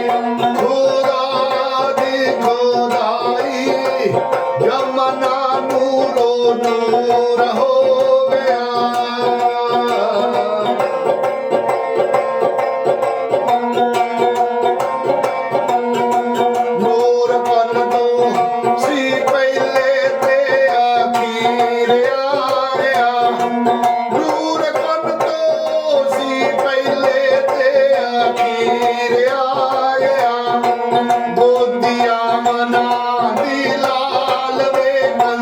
Thank you.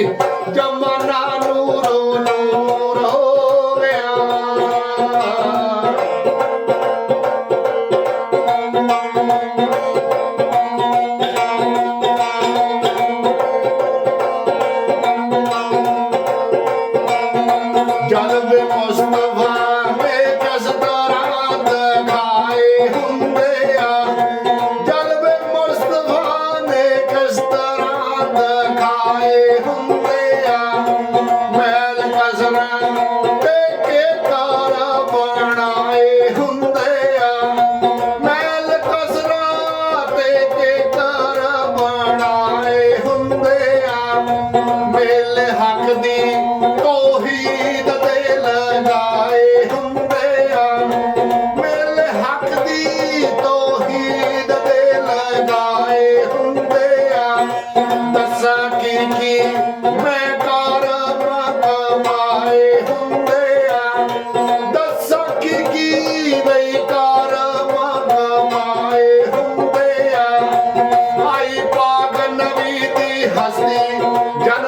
ਜਮਾਨਾ ਨੂਰੋ ਨੂਰ ਹੋਇਆ ਜਦ ਦੇ ਮਸਤ জানা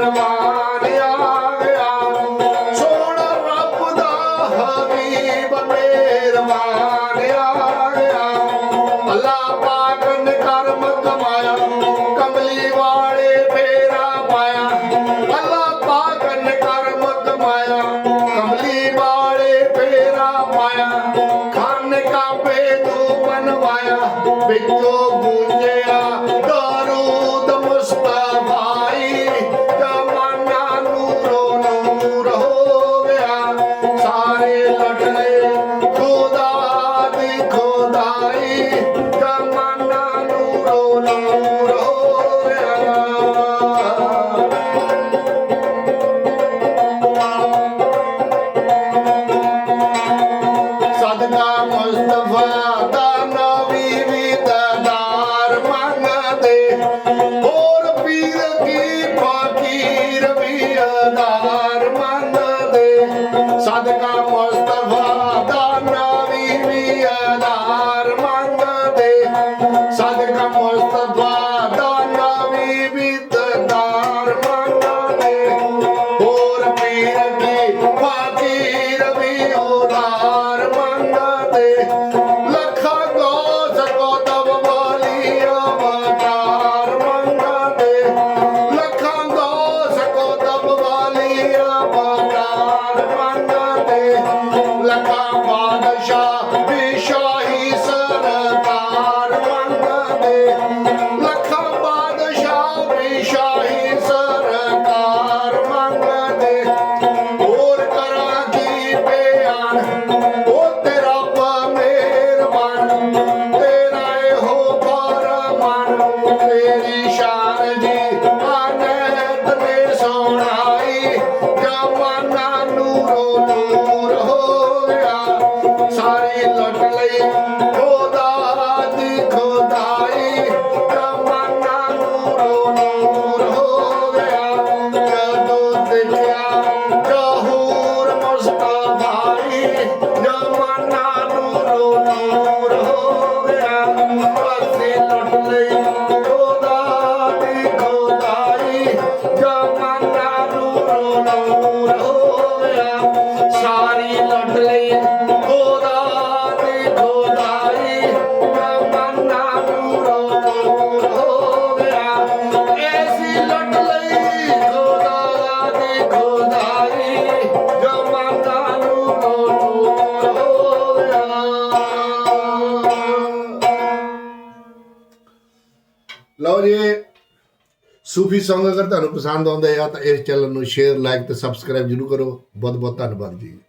Panama. ਸੂਫੀ Song ਅਗਰ ਤੁਹਾਨੂੰ ਪਸੰਦ ਆਉਂਦਾ ਹੈ ਤਾਂ ਇਸ ਚੈਨਲ ਨੂੰ ਸ਼ੇਅਰ ਲਾਈਕ ਤੇ ਸਬਸਕ੍ਰਾਈਬ ਜਰੂਰ ਕਰੋ। ਬਹੁਤ ਬਹੁਤ ਧੰਨਵਾਦ ਜੀ।